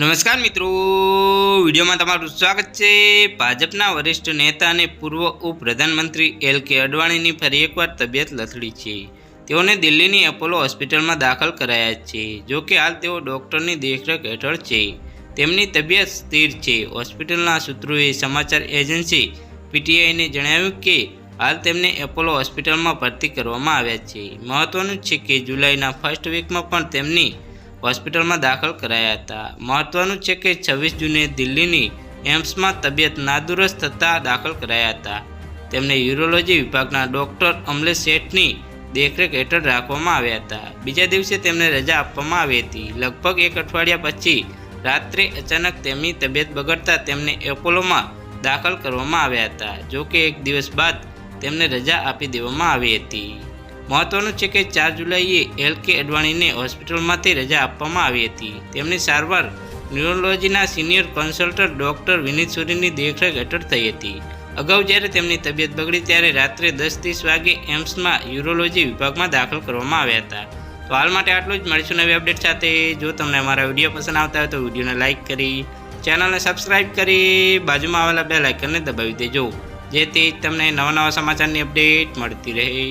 નમસ્કાર મિત્રો. વિડીયોમાં તમારું સ્વાગત છે. ભાજપના વરિષ્ઠ નેતા અને પૂર્વ ઉપપ્રધાનમંત્રી એલ કે અડવાણીની ફરી એકવાર તબિયત લથડી છે. તેઓને દિલ્હીની એપોલો હોસ્પિટલમાં દાખલ કરાયા છે. જો કે હાલ તેઓ ડૉક્ટરની દેખરેખ હેઠળ છે. તેમની તબિયત સ્થિર છે. હોસ્પિટલના સૂત્રોએ સમાચાર એજન્સી પીટીઆઈને જણાવ્યું કે, હાલ તેમને એપોલો હોસ્પિટલમાં ભરતી કરવામાં આવ્યા છે. મહત્વનું છે કે જુલાઈના ફર્સ્ટ વીકમાં પણ તેમની હોસ્પિટલમાં દાખલ કરાયા હતા. મહત્વનું છે કે છવ્વીસ જૂને દિલ્હીની એમ્સમાં તબિયત નાદુરસ્ત થતાં દાખલ કરાયા હતા. તેમને યુરોલોજી વિભાગના ડૉક્ટર અમલેશ શેઠની દેખરેખ હેઠળ રાખવામાં આવ્યા હતા. બીજા દિવસે તેમને રજા આપવામાં આવી હતી. લગભગ એક અઠવાડિયા પછી રાત્રે અચાનક તેમની તબિયત બગડતા તેમને એપોલોમાં દાખલ કરવામાં આવ્યા હતા. જો કે એક દિવસ બાદ તેમને રજા આપી દેવામાં આવી હતી. મહત્વનું છે કે ચાર જુલાઈએ એલ કે અડવાણીને હોસ્પિટલમાંથી રજા આપવામાં આવી હતી. તેમની સારવાર ન્યુરોલોજીના સિનિયર કન્સલ્ટન્ટ ડૉક્ટર વિનીત સુરીની દેખરેખ હેઠળ થઈ હતી. અગાઉ જ્યારે તેમની તબિયત બગડી ત્યારે રાત્રે દસ ત્રીસ વાગે એમ્સમાં યુરોલોજી વિભાગમાં દાખલ કરવામાં આવ્યા હતા. તો હાલ માટે આટલું જ. મળીશું નવી અપડેટ સાથે. જો તમને અમારા વીડિયો પસંદ આવતા હોય તો વિડીયોને લાઇક કરી, ચેનલને સબસ્ક્રાઇબ કરી, બાજુમાં આવેલા બે લાઇકનને દબાવી દેજો. જેથી તમને નવા નવા સમાચારની અપડેટ મળતી રહે.